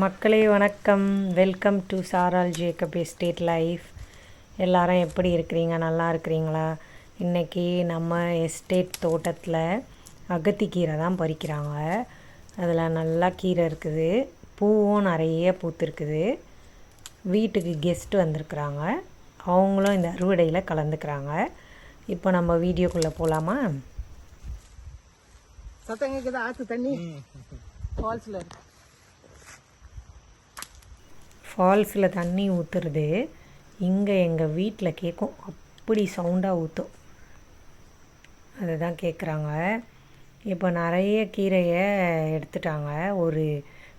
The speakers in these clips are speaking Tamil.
மக்களே வணக்கம். வெல்கம் டு சாரால் ஜேக்கப் எஸ்டேட் லைஃப் எல்லாரும் எப்படி இருக்கிறீங்க? நல்லா இருக்கிறீங்களா? இன்றைக்கி நம்ம எஸ்டேட் தோட்டத்தில் அகத்திக்கீரை தான் பறிக்கிறாங்க. அதில் நல்லா கீரை இருக்குது. பூவும் நிறைய பூத்துருக்குது. வீட்டுக்கு கெஸ்ட் வந்திருக்குறாங்க. அவங்களும் இந்த அறுவடையில் கலந்துக்கிறாங்க. இப்போ நம்ம வீடியோக்குள்ளே போகலாமா கேக்குதா? ஆத்து தண்ணி? ஃபால்ஸ்ல ஃபால்ஸில் தண்ணி ஊற்றுறது இங்கே எங்கள் வீட்டில் கேட்கும் அப்படி சவுண்டாக ஊற்றும் அதை தான் கேட்குறாங்க இப்போ நிறைய கீரையை எடுத்துட்டாங்க. ஒரு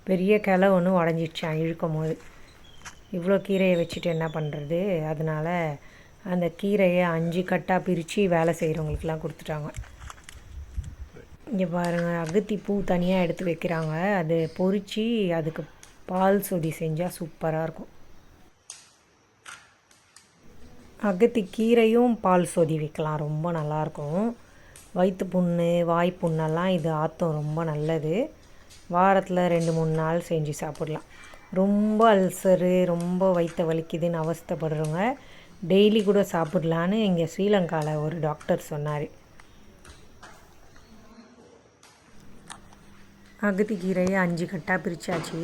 பெரிய கிளை ஒன்று உடஞ்சிடுச்சான் இழுக்கும் போது. இவ்வளோ கீரையை வச்சுட்டு என்ன பண்ணுறது அதனால் அந்த கீரையை அஞ்சு கட்டாக பிரித்து வேலை செய்கிறவங்களுக்குலாம் கொடுத்துட்டாங்க. இங்கே பாருங்கள் அகத்தி பூ தனியாக எடுத்து வைக்கிறாங்க. அது பொறிச்சு அதுக்கு பால் சொதி செஞ்சால் சூப்பராக இருக்கும். அகத்தி கீரையும் பால் சொதி வைக்கலாம் ரொம்ப நல்லாயிருக்கும் வயிற்று புண்ணு வாய் புண்ணெல்லாம் இது ஆத்தம் ரொம்ப நல்லது. வாரத்தில் ரெண்டு மூணு நாள் செஞ்சு சாப்பிடலாம். ரொம்ப அல்சரு ரொம்ப வயிற்ற வலிக்குதுன்னு அவஸ்தைப்படுறவங்க டெய்லி கூட சாப்பிடலான்னு இங்கே ஸ்ரீலங்காவில் ஒரு டாக்டர் சொன்னார். அகத்தி கீரையை அஞ்சு கட்டாக பிரித்தாச்சு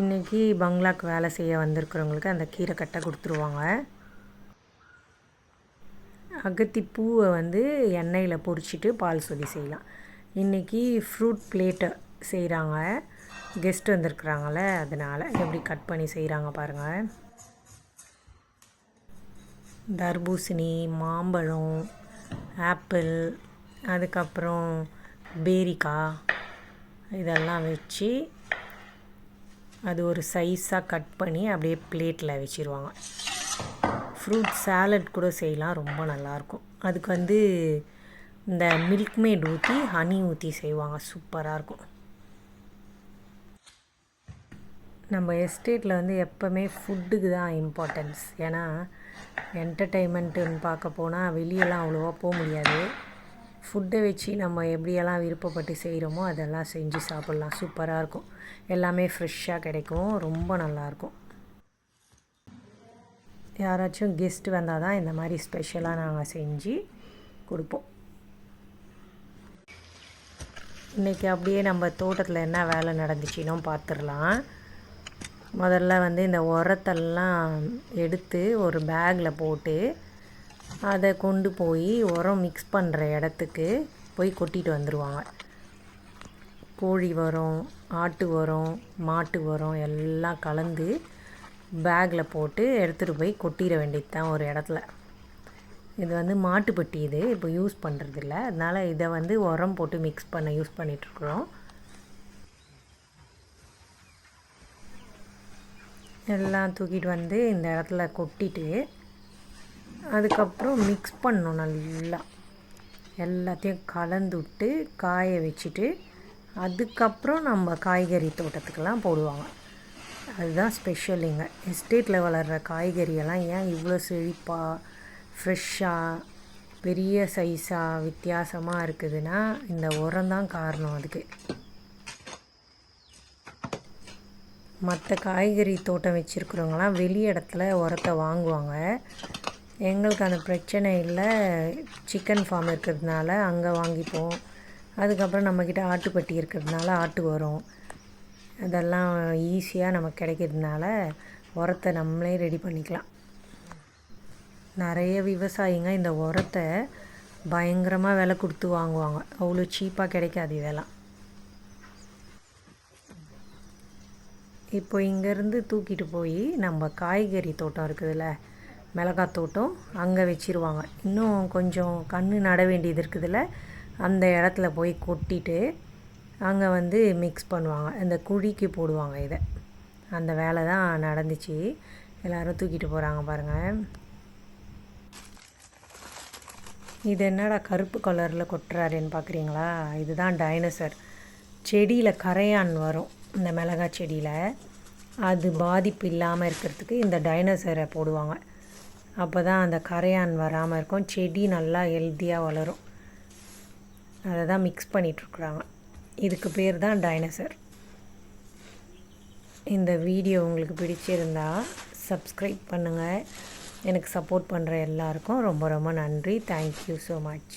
இன்றைக்கி பங்களாக்கு வேலை செய்ய வந்திருக்கிறவங்களுக்கு அந்த கீரை கட்டை கொடுத்துருவாங்க. அகத்தி பூவை வந்து எண்ணெயில் பொரிச்சிட்டு பால் சொல்லி செய்யலாம். இன்றைக்கி ஃப்ரூட் பிளேட்டை செய்கிறாங்க கெஸ்ட் வந்திருக்குறாங்கள அதனால் எப்படி கட் பண்ணி செய்கிறாங்க பாருங்கள் தர்பூசணி மாம்பழம் ஆப்பிள் அதுக்கப்புறம் பேரிக்காய் இதெல்லாம் வச்சு அது ஒரு சைஸாக கட் பண்ணி அப்படியே பிளேட்டில் வச்சுருவாங்க. ஃப்ரூட் சாலட் கூட செய்யலாம் ரொம்ப நல்லாயிருக்கும். அதுக்கு வந்து இந்த மில்க் மேட் ஊற்றி ஹனி ஊற்றி செய்வாங்க. சூப்பராக இருக்கும். நம்ம எஸ்டேட்டில் வந்து எப்போவுமே ஃபுட்டுக்கு தான் இம்பார்ட்டன்ஸ் ஏன்னா என்டர்டெயின்மெண்ட்டுன்னு பார்க்க போனால் வெளியெல்லாம் அவ்வளோவா போக முடியாது. ஃபுட்டை வச்சு நம்ம எப்படியெல்லாம் விருப்பப்பட்டு செய்கிறோமோ அதெல்லாம் செஞ்சு சாப்பிட்லாம். சூப்பராக இருக்கும். எல்லாமே ஃப்ரெஷ்ஷாக கிடைக்கும். ரொம்ப நல்லாயிருக்கும். யாராச்சும் கெஸ்ட் வந்தால் தான் இந்த மாதிரி ஸ்பெஷலாக நாங்கள் செஞ்சு கொடுப்போம். இன்றைக்கி அப்படியே நம்ம தோட்டத்தில் என்ன வேலை நடந்துச்சினோ பார்த்துடலாம். முதல்ல வந்து இந்த உரத்தெல்லாம் எடுத்து ஒரு பேக்கில் போட்டு அதை கொண்டு போய் உரம் மிக்ஸ் பண்ணுற இடத்துக்கு போய் கொட்டிட்டு வந்துடுவாங்க கோழி உரம் ஆட்டு உரம் மாட்டு உரம் எல்லாம் கலந்து பேக்கில் போட்டு எடுத்துகிட்டு போய் கொட்டிட வேண்டியது தான் ஒரு இடத்துல. இது வந்து மாட்டுப்பட்டி இது இப்போ யூஸ் பண்ணுறதில்ல அதனால் இதை வந்து உரம் போட்டு மிக்ஸ் பண்ண யூஸ் பண்ணிகிட்ருக்குறோம் எல்லாம் தூக்கிட்டு வந்து இந்த இடத்துல கொட்டிட்டு அதுக்கப்புறம் மிக்ஸ் பண்ணணும் நல்லா. எல்லாத்தையும் கலந்து விட்டு காய வச்சுட்டு அதுக்கப்புறம் நம்ம காய்கறி தோட்டத்துக்கெல்லாம் போடுவாங்க. அதுதான் ஸ்பெஷல் எங்கள் எஸ்டேட்டில் வளர்கிற காய்கறியெல்லாம் ஏன் இவ்வளோ செழிப்பாக ஃப்ரெஷ்ஷாக பெரிய சைஸாக வித்தியாசமாக இருக்குதுன்னா இந்த உரம் தான் காரணம் அதுக்கு. மற்ற காய்கறி தோட்டம் வச்சுருக்குறவங்களாம் வெளி இடத்துல உரத்தை வாங்குவாங்க. எங்களுக்கு அந்த பிரச்சனை இல்லை. சிக்கன் ஃபார்ம் இருக்கிறதுனால அங்கே வாங்கிப்போம். அதுக்கப்புறம் நம்மக்கிட்ட ஆட்டுப்பட்டி இருக்கிறதுனால ஆட்டு வரும். அதெல்லாம் ஈஸியாக நமக்கு கிடைக்கிறதுனால உரத்தை நம்மளே ரெடி பண்ணிக்கலாம். நிறைய விவசாயிங்க இந்த உரத்தை பயங்கரமாக விலை கொடுத்து வாங்குவாங்க. அவ்வளோ சீப்பாக கிடைக்காது இதெல்லாம். இப்போ இங்கேருந்து தூக்கிட்டு போய் நம்ம காய்கறி தோட்டம் இருக்குதுல்ல மிளகாய் தோட்டம் அங்கே வச்சிருவாங்க. இன்னும் கொஞ்சம் கன்று நட வேண்டியது இருக்குதுல்ல அந்த இடத்துல போய் கொட்டிட்டு அங்கே வந்து மிக்ஸ் பண்ணுவாங்க. இந்த குழிக்கு போடுவாங்க இதை. அந்த வேலை தான் நடந்துச்சு. எல்லோரும் தூக்கிட்டு போகிறாங்க பாருங்கள் இது என்னடா கருப்பு கலரில் கொட்டுறாருன்னு பார்க்குறீங்களா இதுதான் டைனோசர் செடியில் கரையான் வரும் இந்த மிளகாய் செடியில். அது பாதிப்பு இல்லாமல் இருக்கிறதுக்கு இந்த டைனோசரை போடுவாங்க. அப்போ தான் அந்த கரையான் வராமல் இருக்கும். செடி நல்லா ஹெல்த்தியாக வளரும். அதை தான் மிக்ஸ் பண்ணிகிட்ருக்குறாங்க இதுக்கு பேர் தான் டைனோசர் இந்த வீடியோ உங்களுக்கு பிடிச்சிருந்தா சப்ஸ்கிரைப் பண்ணுங்கள் எனக்கு சப்போர்ட் பண்ணுற எல்லாருக்கும் ரொம்ப ரொம்ப நன்றி. Thank you so much